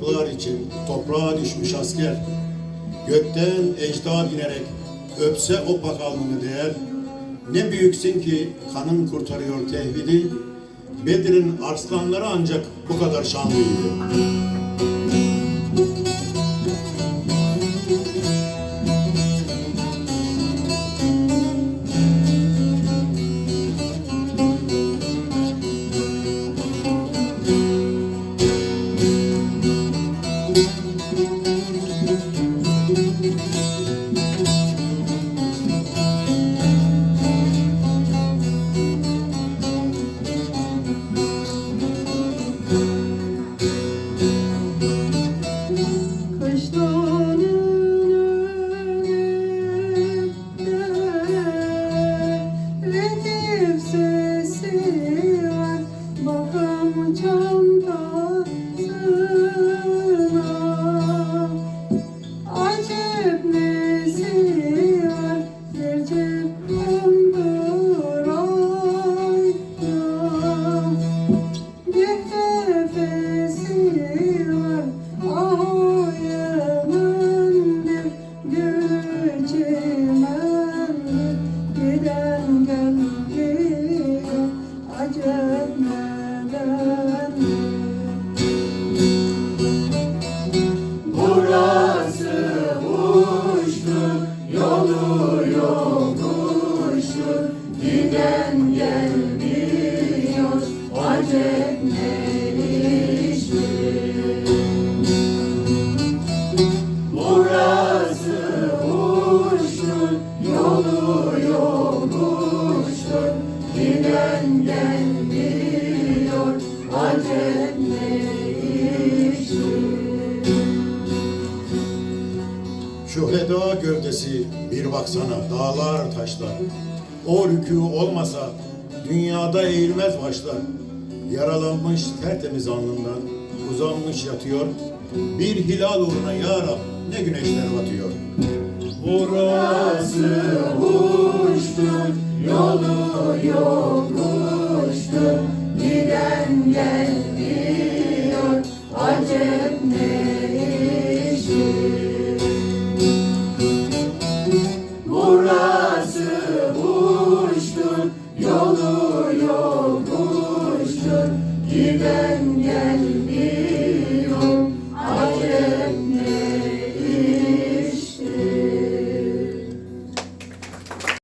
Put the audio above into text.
topraklar için toprağa düşmüş asker, gökten ecdad inerek öpse o pak alnını değer. Ne büyüksün ki kanın kurtarıyor tevhidi, Bedir'in arslanları ancak bu kadar şanlıydı. Heda gövdesi bir baksana dağlar taşlar. O rükû olmasa dünyada eğilmez başlar. Yaralanmış tertemiz alnından uzanmış yatıyor. Bir hilal uğruna ya Rab ne güneşler batıyor. Burası uçtur, yolu yokuştur, giden gelmiyor, acep ne